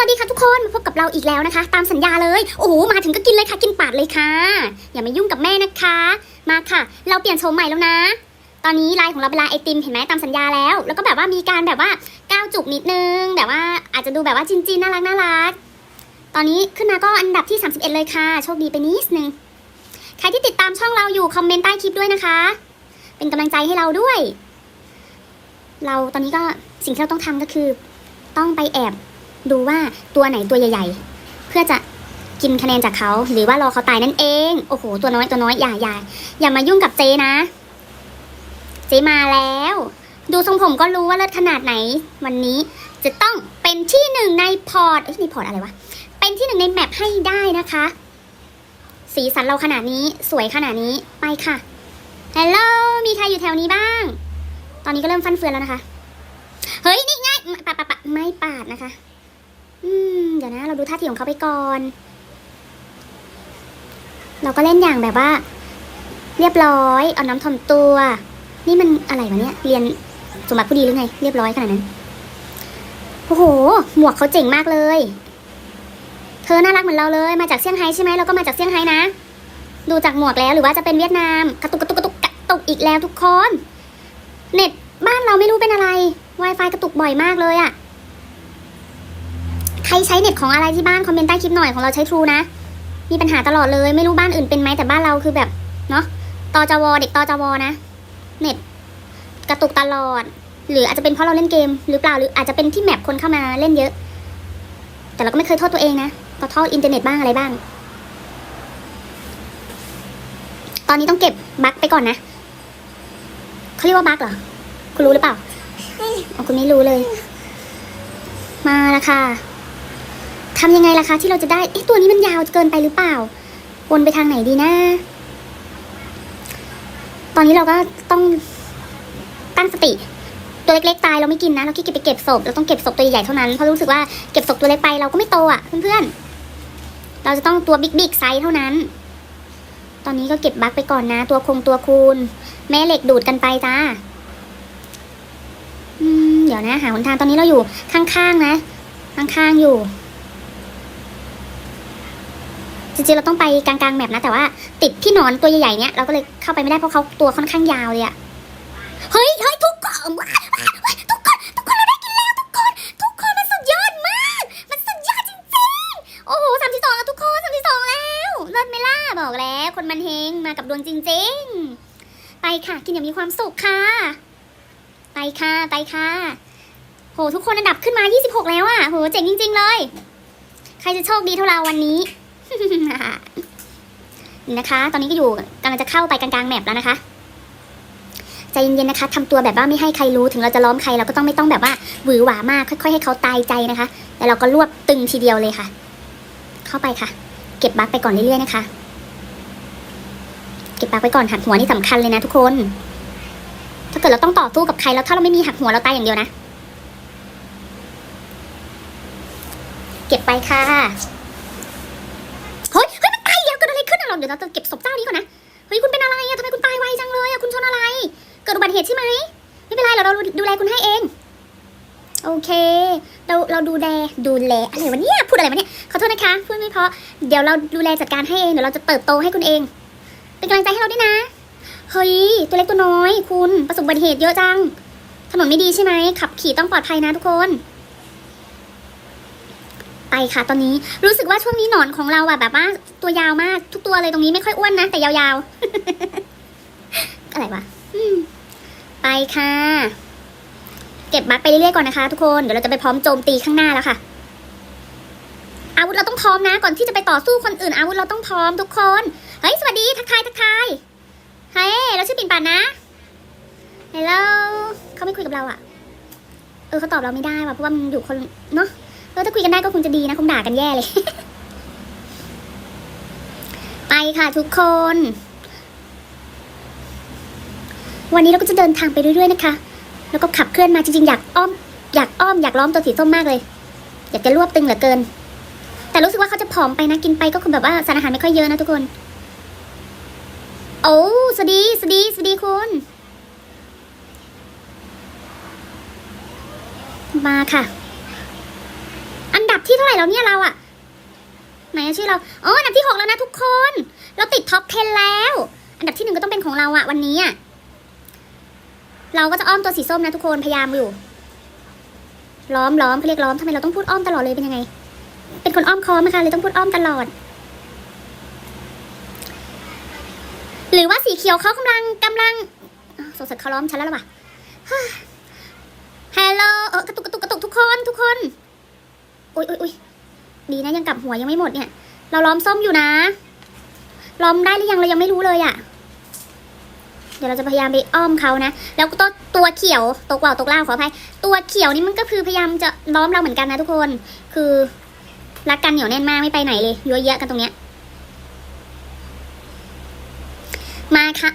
วัสดีค่ะทุกคนมาพบกับเราอีกแล้วนะคะ ตามสัญญาเลย โอ้โหมาถึงก็กินเลยค่ะ กินปาดเลยค่ะ อย่ามายุ่งกับแม่นะคะ มาค่ะ เราเปลี่ยนโฉมใหม่แล้วนะ ตอนนี้ลายของเราเป็นลายไอติมเห็นไหมตามสัญญาแล้ว แล้วก็แบบว่ามีการแบบว่าก้าวจุกนิดนึงแบบว่าอาจจะดูแบบว่าจินจินๆน่ารักน่ารักตอนนี้ขึ้นมาก็อันดับที่ 31 เลยค่ะ โชคดีไปนิดนึงใครที่ติดตามช่องเราอยู่คอมเมนต์ใต้คลิปด้วยนะคะ เป็นกำลังใจให้เราด้วย เราตอนนี้ก็สิ่งที่เราต้องทำก็คือ ต้องไปแอบ ดูว่าตัวไหนตัวใหญ่ ๆ เพื่อจะกินคะแนนจากเขาหรือว่ารอเขาตายนั่นเอง โอ้โห ตัวน้อยตัวน้อยอย่าอย่าอย่ามายุ่งกับเจนะ เจมาแล้ว ดูทรงผมก็รู้ว่าเลิศขนาดไหน วันนี้จะต้องเป็นที่หนึ่งในพอร์ตเอ้ยในพอร์ตอะไรวะเป็นที่หนึ่งในแมปให้ได้นะคะ สีสันเราขนาดนี้สวยขนาดนี้ไปค่ะฮัลโหลมีใครอยู่แถวนี้บ้าง ตอนนี้ก็เริ่มฟันเฟือนแล้วนะคะ เฮ้ย นี่ไงปะปะปะไม่ปาดนะคะ อืม เดี๋ยวนะ เราดูท่าทีของเขาไปก่อน เราก็เล่นอย่างแบบว่า เรียบร้อยเอาน้ำถ่อมตัว นี่มันอะไรวะเนี่ย เรียนสมบัติผู้ดีหรือไง เรียบร้อยขนาดนั้น โอ้โห หมวกเขาเจ๋งมากเลย เธอน่ารักเหมือนเราเลย มาจากเซี่ยงไฮ้ใช่ไหมเราก็มาจากเซี่ยงไฮ้นะ ดูจากหมวกแล้วหรือว่าจะเป็นเวียดนาม กระตุกกระตุกกระตุกกระตุกอีกแล้วทุกคน เน็ตบ้านเราไม่รู้เป็นอะไร Wi-Fi กระตุกบ่อยมากเลยอะใค รใช้เน็ตของอะไรที่บ้านคอมเมนต์ใต้คลิปหน่อยของเราใช้ True นะ มีปัญหาตลอดเลยไม่รู้บ้านอื่นเป็นไหมแต่บ้านเราคือแบบเนาะตอจวเด็กตอจวนะ เน็ตกระตุกตลอด หรืออาจจะเป็นเพราะเราเล่นเกม หรือเปล่าหรืออาจจะเป็นที่แมปคนเข้ามาเล่นเยอะ แต่เราก็ไม่เคยโทษตัวเองนะก็โทษอินเทอร์เน็ตบ้างอะไรบ้าง ตอนนี้ต้องเก็บบั๊กไปก่อนนะเขาเรียกว่าบั๊กเหรอ คุณรู้หรือเปล่าอ๋อคุณไม่รู้เลย มาละค่ะ ทำยังไงล่ะคะ ที่เราจะได้เอ๊ะตัวนี้มันยาวเกินไปหรือเปล่า วนไปทางไหนดีนะ ตอนนี้เราก็ต้องตั้งสติ ตัวเล็กๆตายเราไม่กินนะ เราขี้เกียจไปเก็บศพเราต้องเก็บศพตัวใหญ่เท่านั้นเพราะรู้สึกว่าเก็บศพตัวเล็กไปเราก็ไม่โตอะเพื่อนๆเราจะต้องตัวบิ๊กๆไซส์เท่านั้น ตอนนี้ก็เก็บบั๊กไปก่อนนะ ตัวคงตัวคูณ แม่เหล็กดูดกันไปจ้าอืมเดี๋ยวนะหาหนทางตอนนี้เราอยู่ข้างๆนะ ข้างๆอยู่ จริงๆเราต้องไปกลางๆแมปนะแต่ว่า ติดที่นอนตัวใหญ่ๆเนี้ยเราก็เลยเข้าไปไม่ได้เพราะเขาตัวค่อนข้างยาวเลยอะเฮ้ยเฮ้ยทุกคนทุกคนทุกคนเราได้กินแล้วทุกคนทุกคนมันสุดยอดมาก มันสุดยอดจริงๆ โอ้โหสามที่สองแล้วทุกคนสามที่สองแล้วเลิศไหมล่ะบอกแล้ว คนมันเฮงมากับดวงจริง ๆ ไปค่ะกินอย่างมีความสุขค่ะ ไปค่ะไปค่ะโหทุกคนอันดับขึ้นมา 26 แล้วอะ่ะโหเจ๋งจริง ๆ เลย ใครจะโชคดีเท่าเราวันนี้ นะคะ ตอนนี้ก็อยู่กำลังจะเข้าไปกลางๆแมปแล้วนะคะใจเย็นๆนะคะทำตัวแบบว่าไม่ให้ใครรู้ถึงเราจะล้อมใครเราก็ต้องไม่ต้องแบบว่าหวือหวามาก ค่อยๆให้เขาตายใจนะคะแต่เราก็รวบตึงทีเดียวเลยค่ะ เข้าไปค่ะ เก็บบั๊กไปก่อนเรื่อยๆนะคะ เก็บบั๊กไปก่อนหักหัวนี่สำคัญเลยนะทุกคน ถ้าเกิดเราต้องต่อสู้กับใครแล้วถ้าเราไม่มีหักหัวเราตายอย่างเดียวนะ เก็บไปค่ะ เราเดี๋ยวเราจะเก็บศพเจ้านี้ก่อนนะ เฮ้ยคุณเป็นอะไรอะทำไมคุณตายไวจังเลยอะคุณชนอะไร เกิดอุบัติเหตุใช่ไหม ไม่เป็นไรเราเราดูแลคุณให้เอง โอเค เราเราดูแลดูแลอะไรวะเนี่ยพูดอะไรวะเนี่ยขอโทษนะคะพูดไม่เพราะ เดี๋ยวเราดูแลจัดการให้เองเดี๋ยวเราจะเติบโตให้คุณเอง เป็นกำลังใจให้เราด้วยนะ เฮ้ยตัวเล็กตัวน้อย คุณประสบอุบัติเหตุเยอะจัง ถนนไม่ดีใช่ไหมขับขี่ต้องปลอดภัยนะทุกคน ไปค่ะ ตอนนี้รู้สึกว่าช่วงนี้หนอนของเราอะแบบว่าตัวยาวมาก ทุกตัวเลยตรงนี้ไม่ค่อยอ้วนนะแต่ยาวๆ อะไรวะไปค่ะ เก็บบัคไปเรื่อยๆก่อนนะคะทุกคนเดี๋ยวเราจะไปพร้อมโจมตีข้างหน้าแล้วค่ะ อาวุธเราต้องพร้อมนะ ก่อนที่จะไปต่อสู้คนอื่น อาวุธเราต้องพร้อมทุกคนเฮ้ยสวัสดีทักทายทักทายเฮ้ยเราชื่อปิ่นป่านนะฮัลโหลเขาไม่คุยกับเราอะเออเขาตอบเราไม่ได้ว่ะเพราะว่ามันอยู่คนเนาะ เออถ้าคุยกันได้ก็คงจะดีนะคงด่ากันแย่เลย ไปค่ะทุกคน วันนี้เราก็จะเดินทางไปเรื่อยๆนะคะ แล้วก็ขับเคลื่อนมาจริงๆอยากอ้อมอยากอ้อมอยากล้อมตัวสีส้มมากเลย อยากจะรวบตึงเหลือเกิน แต่รู้สึกว่าเขาจะผอมไปนะกินไปก็คือแบบว่าสารอาหารไม่ค่อยเยอะนะทุกคน โอ้สวัสดีสวัสดีสวัสดีคุณมาค่ะ เท่าไหร่แล้วเนี่ยเราอะไหนอะชื่อเราอ๋ออันดับที่หกแล้วนะทุกคน เราติดท็อป 10 แล้ว อันดับที่หนึ่งก็ต้องเป็นของเราอะวันนี้อะเราก็จะอ้อมตัวสีส้มนะทุกคนพยายามอยู่ล้อมล้อมเขาเรียกล้อมทำไมเราต้องพูดอ้อมตลอดเลยเป็นยังไง เป็นคนอ้อมคอมนะคะเลยต้องพูดอ้อมตลอด หรือว่าสีเขียวเขากำลังกำลังสงสัยเขาล้อมฉันแล้วล่ะวะฮัลโหลเออกระตุกกระตุกกระตุกทุกคนทุกคน อุ้ยอุ้ยอุ้ยดีนะยังกลับหัวยังไม่หมดเนี่ย เราล้อมส้มอยู่นะ ล้อมได้หรือยังเรายังไม่รู้เลยอะ่ะ เดี๋ยวเราจะพยายามไปอ้อมเขานะ แล้วก็ตัวตัวเขียวตกว่าวตกล่างขออภัย ตัวเขียวนี่มันก็คือพยายามจะล้อมเราเหมือนกันนะทุกคน คือรักกันเหนียวแน่นมากไม่ไปไหนเลยเยอะแยะกันตรงเนี้ย มาค่ะ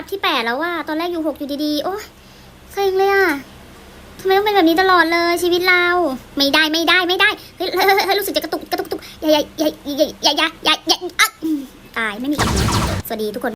ับที่แปดแล้วว่าตอนแรกอยู่หกอยู่ดีๆ โอ้เเซ็งเลยอะทำไมต้องเป็นแบบนี้ตลอดเลยชีวิตเรา ไม่ได้ไม่ได้ไม่ได้เฮ้ยเฮ้ยรู้สึกจะกระตุกกระตุกกระตุกใหญ่ใหญ่ใหญ่ใหญ่ใหญ่ใหญ่ใหญ่าตายไม่มีสวัสดีทุกคน